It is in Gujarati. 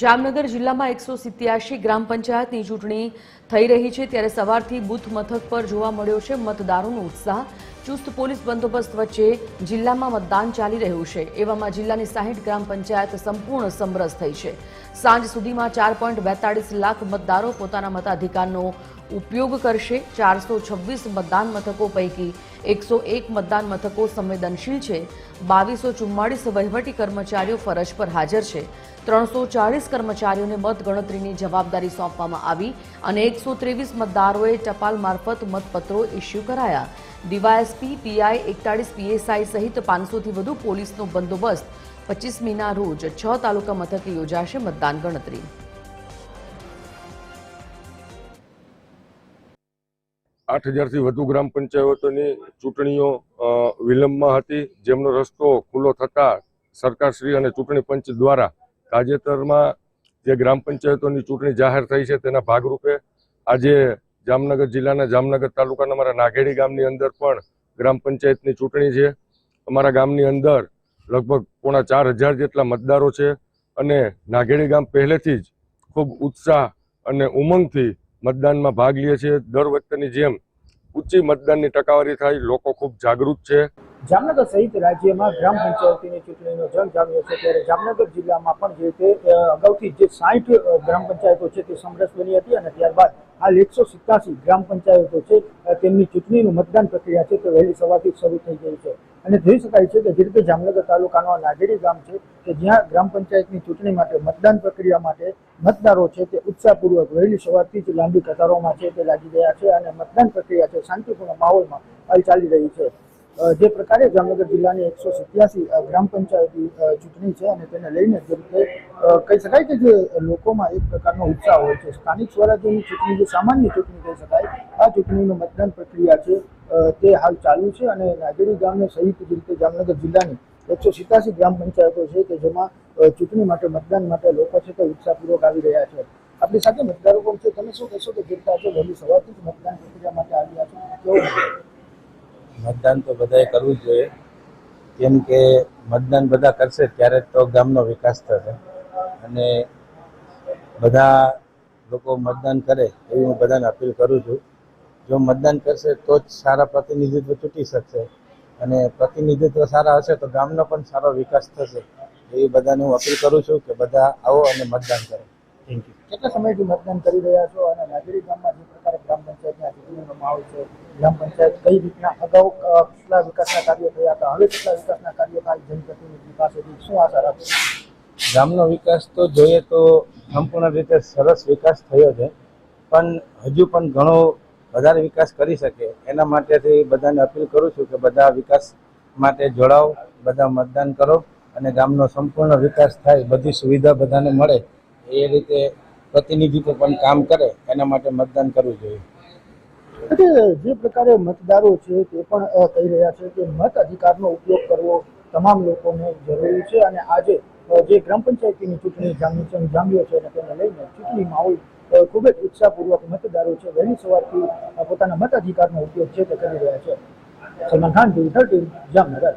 જામનગર જિલ્લામાં એકસો સિત્યાસી ગ્રામ પંચાયતની ચૂંટણી થઈ રહી છે. ત્યારે સવારથી બુથ મથક પર જોવા મળ્યો છે મતદારોનો ઉત્સાહ. ચુસ્ત પોલીસ બંદોબસ્ત વચ્ચે જિલ્લામાં મતદાન ચાલી રહ્યું છે. એવામાં જિલ્લાની સાહીઠ ગ્રામ પંચાયત સંપૂર્ણ સમરસ થઈ છે. સાંજ સુધીમાં ચાર લાખ મતદારો પોતાના મતાધિકારનો ઉપયોગ કરશે. ચારસો છવ્વીસ મતદાન મથકો પૈકી એકસો એક મતદાન મથકો સંવેદનશીલ છે. બાવીસો ચુમ્માળીસ વહીવટી કર્મચારીઓ ફરજ પર હાજર છે. ત્રણસો ચાળીસ કર્મચારીઓને મતગણતરીની જવાબદારી સોંપવામાં આવી અને એકસો ત્રેવીસ મતદારોએ ટપાલ મારફત મતપત્રો ઇસ્યુ કરાયા. ડીવાયએસપી, પીઆઈ, એકતાળીસ પીએસઆઈ સહિત પાંચસોથી વધુ પોલીસનો બંદોબસ્ત પચીસમીના રોજ છ તાલુકા મથકે યોજાશે મતદાન ગણતરી. આઠ હજારથી વધુ ગ્રામ પંચાયતોની ચૂંટણીઓ વિલંબમાં હતી. જેમનો રસ્તો ખુલ્લો થતા સરકારશ્રી અને ચૂંટણી પંચ દ્વારા તાજેતરમાં જે ગ્રામ પંચાયતોની ચૂંટણી જાહેર થઈ છે તેના ભાગરૂપે આજે જામનગર જિલ્લાના જામનગર તાલુકાના અમારા નાઘેડી ગામની અંદર પણ ગ્રામ પંચાયતની ચૂંટણી છે. અમારા ગામની અંદર લગભગ પોણા ચાર હજાર જેટલા મતદારો છે અને નાઘેડી ગામ પહેલેથી જ ખૂબ ઉત્સાહ અને ઉમંગથી મતદાનમાં ભાગ લે છે. દર વખતની જેમ ઊંચી મતદાનની ટકાવારી થાય, લોકો ખૂબ જાગૃત છે. જામનગર સહિત રાજ્યમાં ગ્રામ પંચાયતીની ચૂંટણીનો જંગ જામ્યો છે ત્યારે જામનગર જિલ્લામાં પણ જે રીતે અગાઉથી જે સાઠ ગ્રામ પંચાયતો છે તે સમરસ બની હતી અને ત્યારબાદ હાલ એકસો સિત્યાસી ગ્રામ પંચાયતો છે તેમની ચૂંટણીનું મતદાન પ્રક્રિયા છે તે વહેલી સવારથી શરૂ થઈ ગઈ છે. અને જોઈ શકાય છે કે જે રીતે જામનગર તાલુકાનો આ નાગેડી ગામ છે કે જ્યાં ગ્રામ પંચાયતની ચૂંટણી માટે મતદાન પ્રક્રિયા માટે મતદારો છે તે ઉત્સાહપૂર્વક વહેલી સવારથી જ લાંબી કતારોમાં છે તે લાગી ગયા છે અને મતદાન પ્રક્રિયા છે શાંતિપૂર્ણ માહોલમાં હાલ ચાલી રહી છે. જે પ્રકારે જામનગર જિલ્લાની એકસો સિત્યાસી ગ્રામ પંચાયતની ચૂંટણી છે અને તેને લઈને જે રીતે કહી શકાય કે જે લોકોમાં એક પ્રકારનો ઉત્સાહ હોય છે. સ્થાનિક સ્વરાજ્યની ચૂંટણી જે સામાન્ય ચૂંટણી કહી શકાય, આ ચૂંટણીનું મતદાન પ્રક્રિયા છે તે હાલ ચાલુ છે અને નાગેડી ગામને સહિત રીતે જામનગર જિલ્લાની એકસો સિત્યાસી ગ્રામ પંચાયતો છે કે જેમાં ચૂંટણી માટે મતદાન માટે લોકો છે તે ઉત્સાહપૂર્વક આવી રહ્યા છે. આપણી સાથે મતદારો પણ છે. તમે શું કહેશો કે જે છો વહેલી સવારથી જ મતદાન પ્રક્રિયા માટે આવ્યા છો? મતદાન તો બધાએ કરવું જોઈએ. કેમ કે મતદાન બધા કરશે ત્યારે તો ગામનો વિકાસ થશે. અને બધા લોકો મતદાન કરે એવી હું બધાને અપીલ કરું છું. જો મતદાન કરશે તો જ સારા પ્રતિનિધિત્વ ચૂંટી શકશે. અને પ્રતિનિધિત્વ સારા હશે તો ગામનો પણ સારો વિકાસ થશે. એવી બધાને હું અપીલ કરું છું કે બધા આવો અને મતદાન કરો. થેન્ક યુ કેટલા સમયથી મતદાન કરી રહ્યા છો? અને નાગરી ગામમાં જે પ્રકારે ગ્રામ પંચાયતના ચૂંટણીનો માહોલ છે ગ્રામ પંચાયત કઈ રીતના અગાઉ કેટલા વિકાસના કાર્યો થયા હતા? હવે કેટલા વિકાસના કાર્યો થાય જનપ્રતિનિધિ પાસેથી શું આશા રાખો? ગામનો વિકાસ તો જોઈએ તો સંપૂર્ણ રીતે સરસ વિકાસ થયો છે. પણ હજુ પણ ઘણો વધારે વિકાસ કરી શકે, એના માટેથી બધાને અપીલ કરું છું કે બધા વિકાસ માટે જોડાઓ, બધા મતદાન કરો અને ગામનો સંપૂર્ણ વિકાસ થાય, બધી સુવિધા બધાને મળે, એ રીતે પ્રતિનિધિત્વ પણ કામ કરે, એના માટે મતદાન કરવું જોઈએ. જે પ્રકારે મતદારો છે તે પણ કહી રહ્યા છે કે મત અધિકારનો ઉપયોગ કરવો તમામ લોકોને જરૂરી છે અને આજે જે ગ્રામ પંચાયતની ચૂંટણી જામી છે, જામ્યો છે અને તેને લઈને ચૂંટણી માહોલ ખૂબ જ ઉત્સાહપૂર્વક મતદારો છે, વહેલી સવારથી પોતાના મત અધિકારનો ઉપયોગ છે તે કરી રહ્યા છે. Salman Khan TV thirteen Jamnagar.